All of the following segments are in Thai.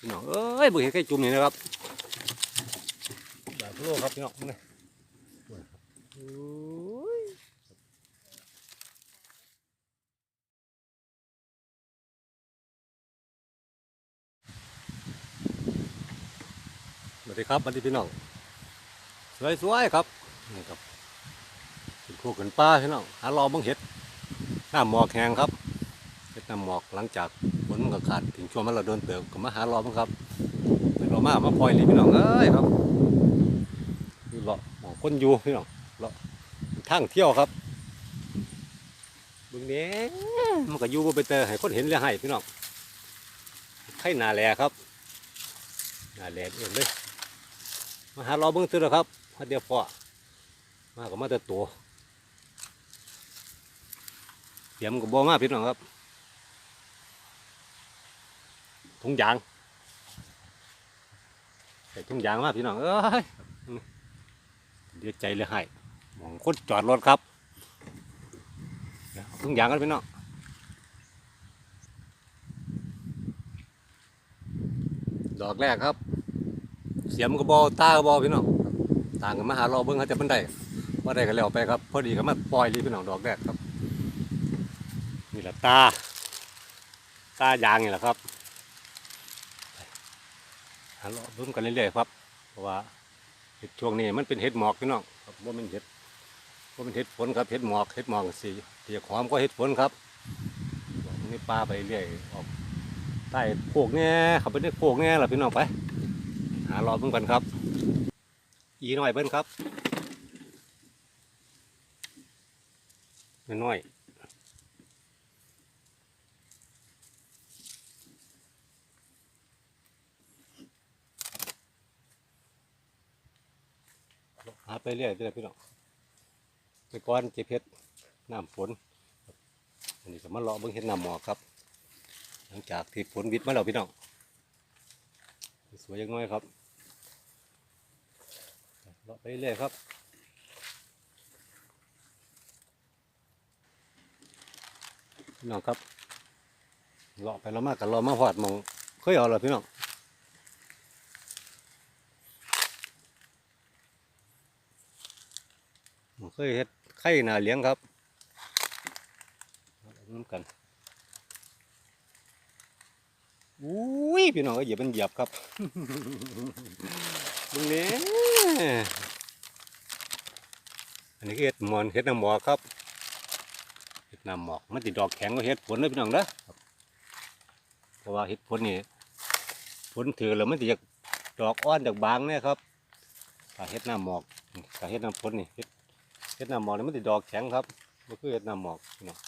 พี่น้องเอ้ยบุเห็นใกล้จุ่มนี่นะครับแบบโลครับพี่น้องนี่โอ้ยสวัสดีครับสวัสดีพี่น้องสวยๆครับนี่ครับขึ้นโคกขึ้นป้าพี่น้องหารอบังเห็ดหน้าหมอกแห้งครับเห็ดหน้าหมอกหลังจากฝ นมันก็ขาดถึงช่วงมันเราเดินเติบก็มาหารอบังครับเรอมามาปล่อยเลยพี่น้องเอ้ยครับนี่เลาะหมอคนอยู่พี่น้องเลาะทางเที่ยวครับบึงนี้มันก็อยู่บ่ไปเจอให้คนเห็นเลยให้พี่น้องไข่นาแหลครับนาแหลเองเลยมาหารอเบิ้งตื้อแล้วครับมาเดียวพอมาก็มาแต่ตัวเตรียมกับบ่มาพี่น้องครับ ถุงยางใส่ถุงยางมาพี่น้องเอ้ยเดียวใจเลยให้หมองคนจอดรถครับเดี๋ยวเอาถุงยางกันพี่น้องดอกแรกครับ เสียมกระบอตากระบอพี่น้องต่างกันมาหารอเบิ้งเขาจะมันได้ว่าได้กันแล้วไปครับ พอดีก็มาปล่อยเลยพี่น้องดอกแรกครับนี่แหละตา ตายางนี่แหละครับ หารอเบิ้งกันเรื่อยๆครับเพราะว่าเห็ดช่วงนี้มันเป็นเห็ดหมอกพี่น้องครับว่ามันเห็ดว่ามันเห็ดฝนครับเห็ดหมอกเห็ดหมอกสีเตียหอมก็เห็ดฝนครับนี่ปลาไปเรื่อยออกใต้โคกแง่เขาไปได้โคกแง่ล่ะพี่น้องไป หารอเพิ่งกันครับ อีน้อยเบิ้นครับน้อยหาไปเรื่อยเรื่อยพี่น้องไปก้อนเจ็บเพชรน้ำฝน อันนี้ก็มาเลาะเบิ้งเห็ดน้ำหมอกครับ หลังจากที่ฝนวิดมาแล้วพี่น้อง สวยยังน้อยครับ เลาะไปเรื่อยครับพี่น้องครับเลาะไปแล้วมากกันรอมาหอดหมองเคยเอาเหรอพี่น้องหม้อง เคยเฮ็ดไข่นาเลี้ยงครับน้ำกันอุ้ยพี่น้องก็เหยียบมันเหยียบครับตรงนี้อันนี้เห็ดมอนเห็ดน้ำหมอกครับเห็ดน้ำหมอกมันติดดอกแข็งก็เห็ดผลเลยพี่น้องนะเพราะว่าเห็ดผลนี่ผลถือแล้วมันติจากดอกอ่อนจากบางเนี่ยครับถ้าเห็ดน้ำหมอกถ้าเห็ดน้ำผลนี่เห็ด ห็ดน้ำหมอกนี่มันติดดอกแข็งครับก็คือเห็ดน้ำหมอกพี่น้อง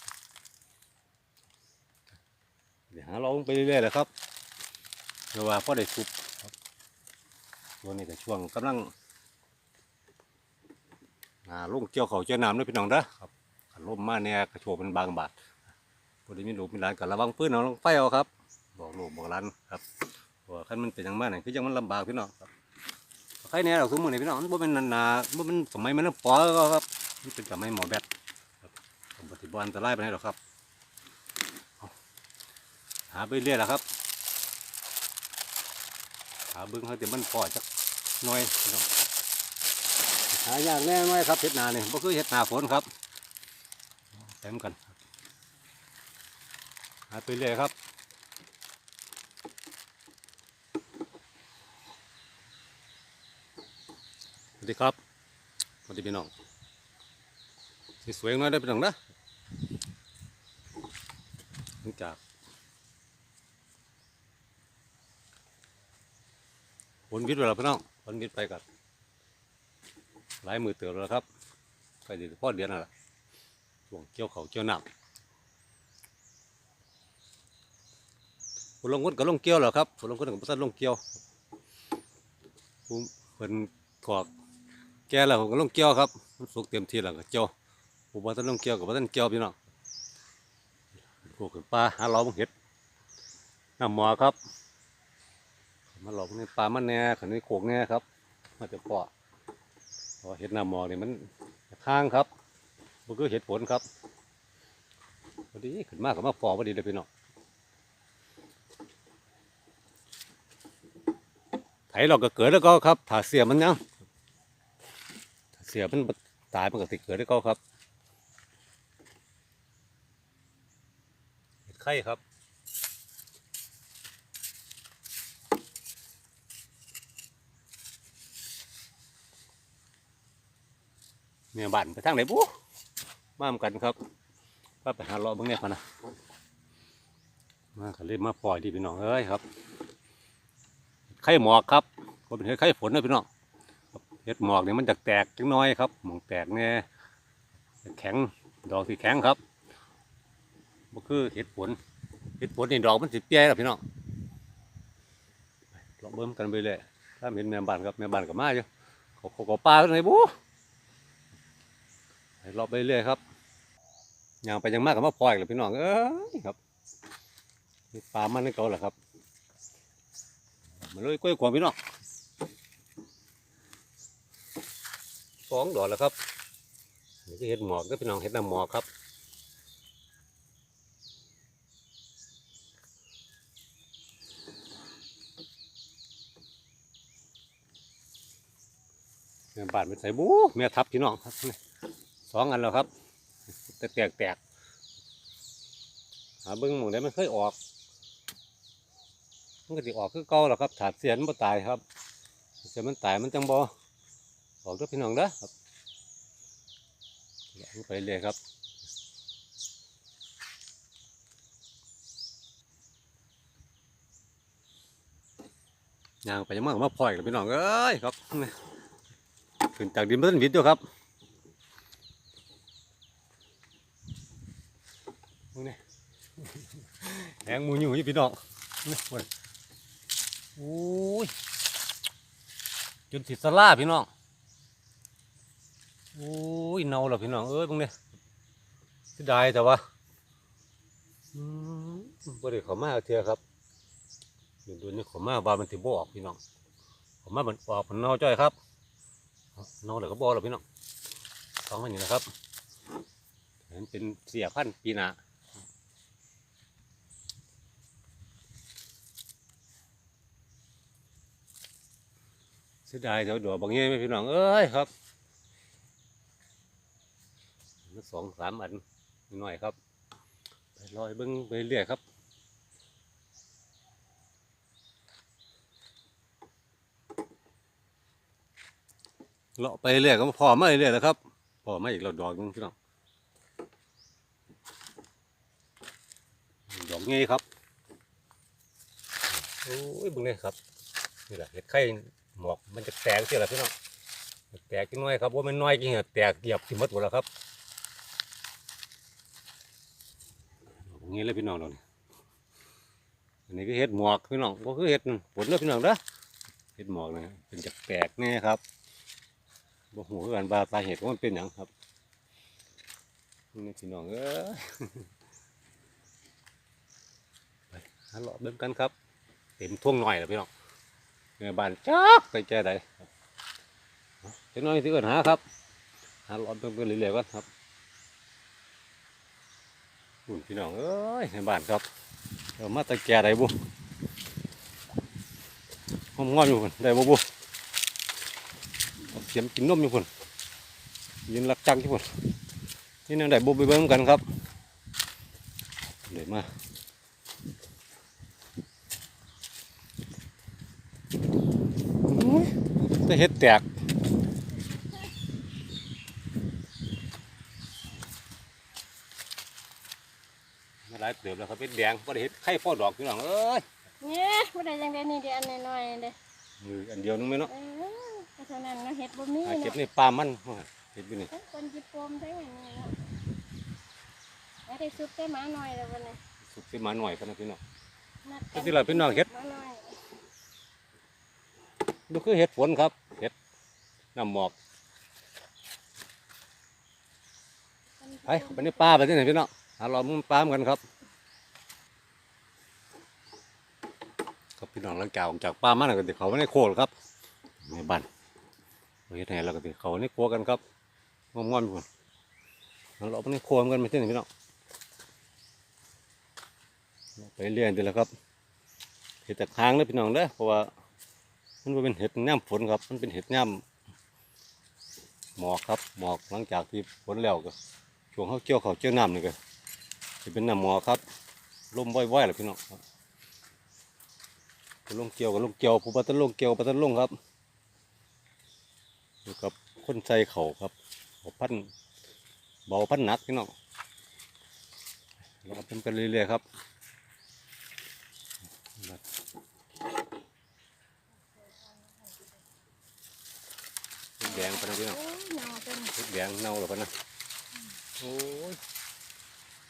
เดี๋ยวหาลองไปเรื่อยๆเลยครับเดี๋ยวว่าพอได้สุกช่วนี้ก็ช่วงกำลังอ่าลงเกี่ยวเขาเจ้าน้ำด้วยพี่น้องเด้อครับขันลมมาเนี่ยกระโชกเป็นบางบาทพอดีมีลูกมีหลานกับระวังปื้นเอาลงไฟเอาครับ บอกหลูกบอกหลานครับว่าคันมันเป็นอย่างมากนี่คือยังมันลำบากพี่น้องครับใครเนี่ยเราสมมตินี่พี่น้องมันบ่เป็นนานาบ่เป็นสมัยมันน้ำปอครับ นเป็นสมัยหมอแบตครับผมปฏิบัติอันตรายไปไหนหรอกครับ หาไปเรื่อยแหละครับ หาเบิ้งเขาแต่มันพอจักหน้อยพี่น้องหายากแน่น้อยครับเห็ดนาเนี่ยบ่คือเห็ดนาฝนครับเต็มกันหาไปเรื่อยครับสวัสดีครับสวัสดีพี่น้อง สวยๆน้อยได้อพี่น้องนะหลังจากผลวิทย์ไปแล้วพี่น้องผลวิทย์ไปกับหลายมือเตือแล้วครับไปดีพ่อเดือนนั่นแหละช่วงเกี่ยวเขาวเกี่ยวหน้ำผลลงคนก็ลงเกี่ยวแล้วครับผลลงคนก็บ่ทันลงเกี่ยวผมเพิ่นกอกแก่แล้วผมก็ลงเกี่ยวครับมันสุกเต็มที่แล้วก็เกี่ยว ผมบ่ทันลงเกี่ยวกับบ่ทันเกี่ยวพี่น้องพวกขึ้นปลาหาเราบังเห็ดน้ำหมอครับ มาหลอกในปลามันแน่ขันในโขกแน่ครับ มาจะปอเพราะว่าเห็ดหน้าหมอกนี่ยมันข้างครับมันก็เห็ดผลครับพอดีขึ้นมากกับมาปอพอดีเลยพี่น้องไถเราก็เกิดแล้วก็ครับถาเสียมันยังถ้าเสียมันตายมันก็ติเกิดแล้วก็ครับเห็ด ไข่ครับ เนี่ยบ้านไปทางไหนบุ๊บมามกันครับว่าไปหาเลาะเบางเนี่ยพอนะมาก็เลยมาปล่อยดีพี่น้องเอ้ยครับ ไข่หมอกครับก็เป็นไข่ฝนนะพี่น้องเห็ดหมอกเนี่ยมันจะแตกจังน้อยครับหมองแตกเนี่ยแข็งดอกที่แข็งครับ ก็คือเห็ดฝนเห็ดฝนนี่ดอกมันสิเปี้ยครับพี่น้องไปลองเบิ่มกันไปเลยถ้าเห็นแม่บ้านครับแม่บ้านก็มาอยู่เขาเขาก็ปลาไหนบูไปรอบไปเรื่อยครับย่างไปยังมากกับมาพลอยเลยพี่น้องเอ้ยครับปลามันนี่เก่าแหละครับมาเลยกล้วยขวางพี่น้องสองดอกแล้วครับนี่เห็ดหมอกก็พี่น้องเห็ดน้ำหมอกครับ บาดเป็นใส่บู๊แม่ทับพี่น้องครับสองอันแล้วครับ แต่แตกแตกหาเบิ้งหมองได้มันเคยออกมันก็สิออกคือเก่าแหละครับถาดเสียนบ่ตายครับ เสียนมันตายมันจังบ่ออกด้วยพี่น้องเด้อครับไปเรื่อยครับยางไปยังมากมาพลอยกับพี่น้องเอ้ยครับ ขึ้นจากดินเพิ่นวิดอยู่ครับมึงนี่แหงมูอยู่อยู่พี่น้องนี่เว้ยโอ้ยจนติดสลาพี่น้องโอ้ยเน่าแล้วพี่น้องเอ้ยพวกนี้เสียดายแต่ว่าอืมบ่ได้ขามาเอาเทียครับดี๋ยวดูนี่ขามาบามันติบ่ออกพี่น้องขามามันออกมันเน่าจ้อยครับ น่าแล้วก็บ่แล้วพี่น้องสองอันนี้นะครับเห็นเป็นเสียพันปีนาเสียดายแถวดอกบางเงี้ยไหมพี่น้องเอ้ยครับมันสองสามอันนิดหน่อยครับไปลอยเบิ้งไปเรื่อยครับ เลาะไปเรื่อยก็พอมาเรื่อยแล้วครับพอมาอีกเราดอกหนึงพี่น้องดอกงี้ครับโอ้ยบึงเลยครับนี่แหละเห็ดไข่หมอกมันจะแตกเสียแล้วพี่น้องแตกกินน้อยครับว่ามันน้อยจริงเหรอแตกเหยียบที่หมดหมดแล้วครับอย่างนี้เลยพี่น้องเราเนี่ยอันนี้ก็เห็ดหมอกพี่น้องก็คือเห็ดผลแล้วพี่น้องเด้อเห็ดหมอกเนี่ยเป็นจากแตกแน่ครับ บ่หูคือกันบาสาเหตุว่ามันเป็นอย่างครับนี่พี่น้องเอ้ยไปหาเลเบิ่งกันครับ เต็มท่วงหน่อยแล้วพี่น้องแม่บ้านจักไปแก่ใดเจ้าน้อยที่เอินหาครับหาหลอดเพิ่มๆเรื่อยๆก่อนครับหุ่นพี่น้องเอ้ยในบ้านครับเดี๋ยวมาตะแก่ใดบุ้มงอนอยู่คนได้บ่บุเอาเสียมกินนมอยู่คนยืนรักจังอยู่คนนี่นั่งได้บุไปเบิ่งกันครับเดี๋ยวมาจะเห็ดแตกมาหลายเติบแล้วครับเป็นแดงพอได้เห็ดไข่พ่อดอกพี่น้องเอ้ยเนี่ยบ่ได้จังได๋นี่เดี๋ยวอันน้อยๆเด้อมืออันเดียวนึงไหมเนาะ เออเพราะฉะนั้นเนาะเฮ็ดบ่มีหาเก็บเนาะนี่ปลามันโอ้ยเห็ดอยู่นี่เอ้ยคนจิปมได้อย่างนี้เนาะแล้วได้ซุปได้หมาหน่อยแล้ววันนี้สุกสิมาหน่อยกันนะพี่น้อง นัดเอาสิล่ะพี่น้องเฮ็ด หมาหน่อยดูคือเห็ดฝนครับเห็ดน้ำหมอกไปไปในป่าไปที่ไหนพี่น้องหาเรามุมปลามกันครับครับพี่น้องหลังจากออกจากป่ามาแล้วก็ติเขาไม่ได้โคตรครับในบ้าน เฮ็ดให้เราก็ติเขาในครัวกันครับงอมๆอยู่พุ่นเราไปในครัวกันไปที่ไหนพี่น้องไปเรื่อยเดีแหละครับเฮ็ดจากทางเด้อพี่น้องเด้อเพราะว่ามันเป็นเห็ดย่ำฝนครับ มันเป็นเห็ดย่ำหมอกครับหมอกหลังจากที่ฝนแล้วก็ช่วงเขาเกี่ยวเขาเกี่ยวน้ำนี่ก็จะเป็นน้ำหมอกครับลมว่อยๆแหละพี่น้องลงเกี่ยวกับลงเกี่ยวผู้ปัตตนลงเกี่ยวปัตตนลงครับ อยู่กับคนใส่เขาวครับเขาพันเบาพันหนักพี่น้องเราเป็นกันเรื่อยๆครับแดงปะนะพี่น้องโอ้ยหนาวเป็นพริกแดงเน่าหรอปะนะโอ้ย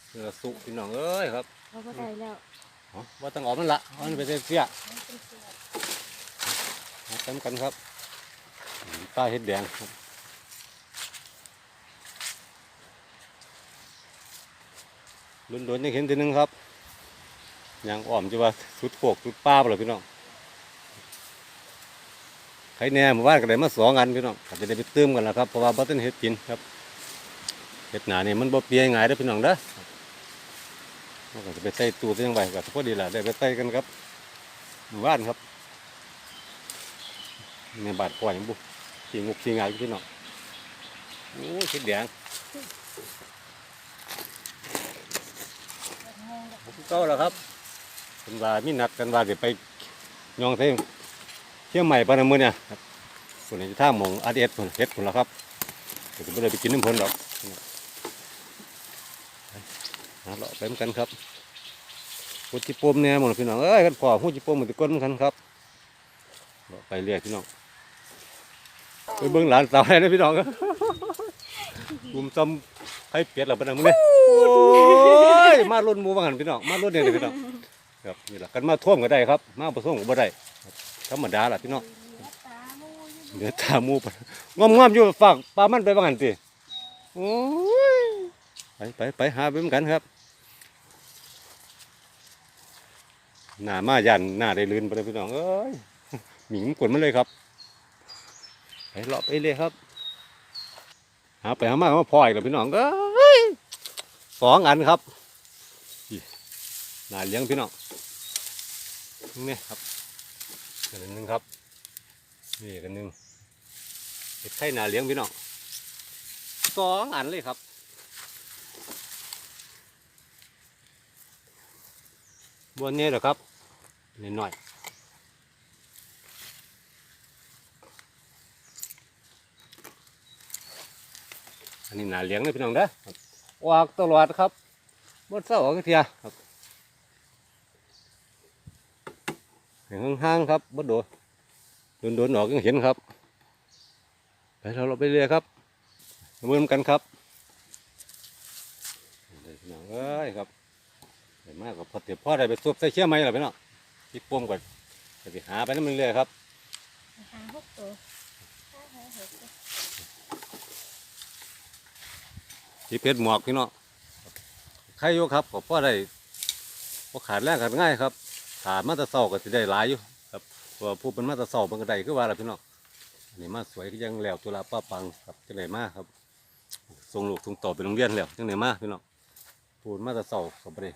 เสือสุพี่น้องเอ้ยครับเขาก็ได้แล้วอ๋อว่าต้องออกมันละเอามันไปเสียเสียมันเป็นเสือมาเต็มกันครับอืม ป้าเห็ดแดงครับลุนโดนๆยังเห็นทีหนึงครับยางอ่อมจะว่าสุดโขกสุดป้าไปเลยพี่น้องใครแน่หมู่บ้านก็ได้มาสองอันพี่น้องอาจจะได้ไปเติมกันแล้วครับเพราะว่าบัตเต้นเห็ดกินครับเห็ดหนาเนี่ยมันบ่เปียง่ายเด้อพี่น้องเด้อมันก็จะไปใส่ตู้ยังไงก็พอดีแหละได้ไปใส่กันครับหมู่บ้านครับในบาดปล่อยบุ ขี่งุกขี่งายพี่น้องโอ้ยเห็ดแดงเก้าแล้วครับเป็นว่ามีนัดกันว่าเดี๋ยวไปยองเท่งเที่ยวใหม่ปานมือเนี่ยครับคนนี้จะท่าหมองอาร์เอสคนเฮ็ดคนละครับเดี๋ยวผมไม่ได้ไปกินน้ำเพลินหรอกหาเลาะไปเหมือนกันครับหูจิปมเนี่ยหมดพี่น้องเอ้ยกันพอหูจิปมมันจะก้นเหมือนกันครับเลาไปเรียกพี่น้อง ไปเบิ่งหลานสาวให้นะพี่น้องครับกลุ่มจำให้เปียดหลับไปนะมึงเนี่ยโอ้ยมาล้นหมูว่างันพี่น้องมาล้นเนี่ยเลยพี่น้องครับนี่แหละกันมาท่วมก็ได้ครับ มาผสมก็บ่ได้ครับธรรมดาล่ะพี่น้องเหลือตาโมอยู่เดี๋ยวตาหมูปะงอมงอมๆอยู่ฝากปลามันไปว่างันสิโอ้ยไปไปไปหาไปเหมือนกันครับหน้ามายันหน้าได้ลื่นไปเลยพี่น้องเอ้ยหมิงกดมันเลยครับ ไปเลาะไปเลยครับ หาไปหามามาพออีกแล้วพี่น้องเอ้ยสองอันครับหนาเลี้ยงพี่น้องนี่ครับกันหนึ่งครับนี่กันหนึ่งเห็ดไข่หนาเลี้ยงพี่น้องสองอันเลยครับบนนี้เหรอครับนิดหน่อย อันนี้หนาเลี้ยงเลยพี่น้องเด้อครับออกตลอดครับบนเสาออกเทียครับเห็นห่างๆครับบดโดนโดนๆออกยังเห็นครับไปเราเราไปเรื่อยครับมาเมือนกันครับเด้อพี่น้องเอ้ยครับเห็นมากกับพอเตียพ่อได้ไปซุบใส่เชี่ยไหมล่ะพี่น้องที่ป้มก่อนจะไปหาไปนั่นมันเรื่อยครับหาหกตัวห้าหาหกตัว ที่เพชรหมวกพี่น้องใครอยู่ครับก็พ่อได้พอขาดแรงขาดง่ายครับขาดมาตะเสาก็จะได้หลายอยู่ครับเพราะว่าผู้เป็นมาตะเสาเป็นกระไดคือว่าล่ะพี่น้องนนี้มาสวยก็ยังแล้วตุลาป้าปังครับจังไหนมาครับส่งลูกส่งต่อไปโรงเรียนแล้วจังไหนมาพี่น้องพูดมาตะเสาก็บ่ได้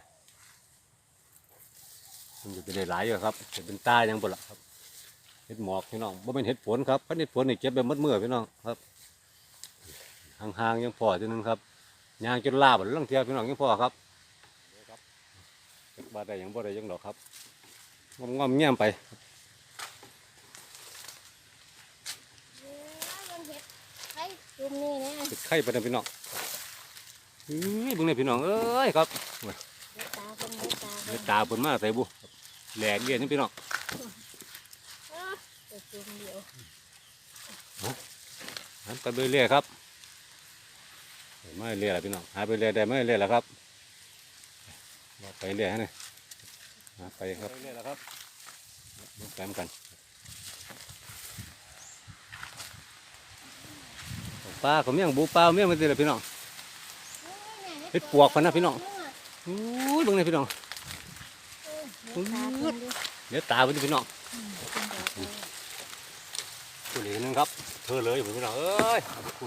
มันจะได้หลายอยู่ครับจะเป็นตายังบ่ละครับเห็ดหมอกพี่น้องบ่เป็นเห็ดฝนครับพันเห็ดฝนนี่เก็บไปหมดมือพี่น้องครับห่างๆยังพอทีนึงครับ ยางจนลาบลังเทียพี่น้องยังพอครับจักบาได้หยังบ่ได้หยังดอกครับงอมงอมๆแง้มไปเอ้ยมันเห็ดไข่จุ่มนี่นะติดไข่ไปนะพี่น้องอื้อเบิ่งนี่พี่น้องเอ้ยครับเหลือตาเป็นเหลือตาเป็เดี๋ยวนตาเปินมาใส่บุแหลกเดียนนี่พี่น้องเอ้อแต่จุ่มเดียวหันไปเรื่อยๆครับ ไม่เรื่อยๆล่ะพี่น้องหาไปเรื่อยได้ไม่เรื่อยแล้วครับเราไปเรื่อยฮะนี่หาไปครับเรื่อยแล้วครับแปมกันปลาเขาเมี่ยงบูปลาเมี่ยงมันสิล่ะพี่น้องเฮ็ดปวกพันนะพี่น้องอู้ยเบิ่งนี่พี่น้องเออเหลือตาเพิ่นอยู่เดี๋ยวตาไปดิพี่น้องอืมเป็นดอกเลยตัวนี้นึงครับ เธอเลยพี่น้องเอ้ยก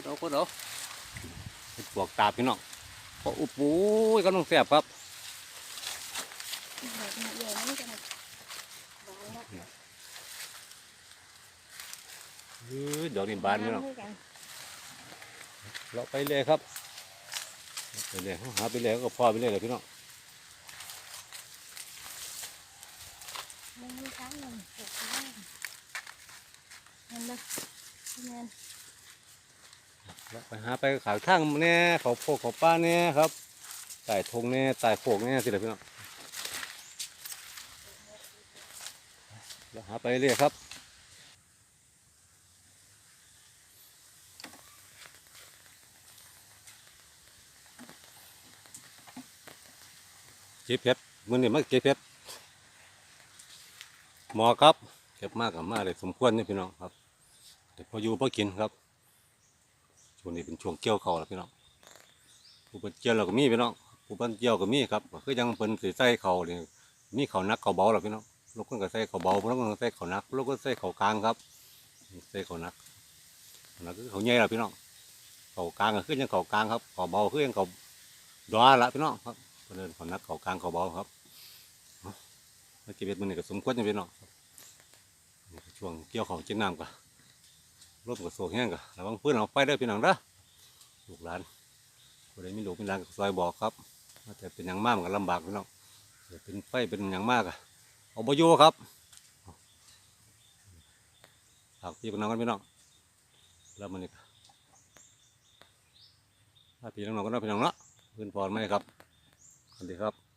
ดเอากดเอาเฮ็ดปวกตาพี่น้องพออุบปุ้ยก็ต้องแสบครับดอกมันใหญ่มันจะแบบบานแล้วเอ้ยดอกนี่บานพี่น้องด้วยกันเราไปเลยครับไปเลยหาไปเลยก็พอไปเลยเลยพี่น้องมันมีครั้งหนึ่งเกิดขึ้นเห็นไหมพี่แมนเรา ไปหาไปขายข้างเนี่ยเขาโพกเขาป้าเนี่ยครับใต้ทงเนี่ยใต้โขกเนี่ยสิเหลยพี่น้องเราหาไปเรื่อยครับเก็บเพชรมือนี่มาเก็บเพชรหมอครับ เก็บมากกับมากเลยสมควรนี่พี่น้องครับแต่พออยู่พอกินครับ ช่วงนี้เป็นช่วงเกี่ยวเขาวแล้วพี่น้องผู้เป็นเกี่ยวเราก็มีพี่น้องผู้เป็นเกี่ยวก็มีครับก็ยังเป็นสีใส่เขาเนี่ยมีเขานักเขาเบาแล้วพี่น้องลูกคนก็ใส่เขาเบาลูกคนก็ใส่เขานักลูกก็ใส่เขากลางครับใส่เขานักนักก็เขาใหญ่แล้วพี่น้องเขากลางก็คือยังเขากลางครับเขาเบาคือยังเขาดอละพี่น้องครับเพราะฉะนั้นเขานักเขากลางเขาเบาครับเอาแล้วเก็บเบ็ดมันนี่ก็สมควรจะพี่น้องช่วงเกี่ยวเขาวเจ็ดน้ำกัน รถกับโซ่แห้งกันระวังปืนเอาไฟได้อพี่น้องเด้อลูกหลานคนใดมีลูกมีหลานซอยบอกครับว่าแต่เป็นอย่างมากมันก็ลำบากพี่น้องเดี๋ยวเป็นไฟเป็นอย่างมากอะเอาบอยู่ครับฝากพี่น้องกันพี่น้องแล้วมันนี่ถ้าพี่น้องก็ได้พี่น้องเนาะพื่อนปอนไหมครับสวัสดีครับ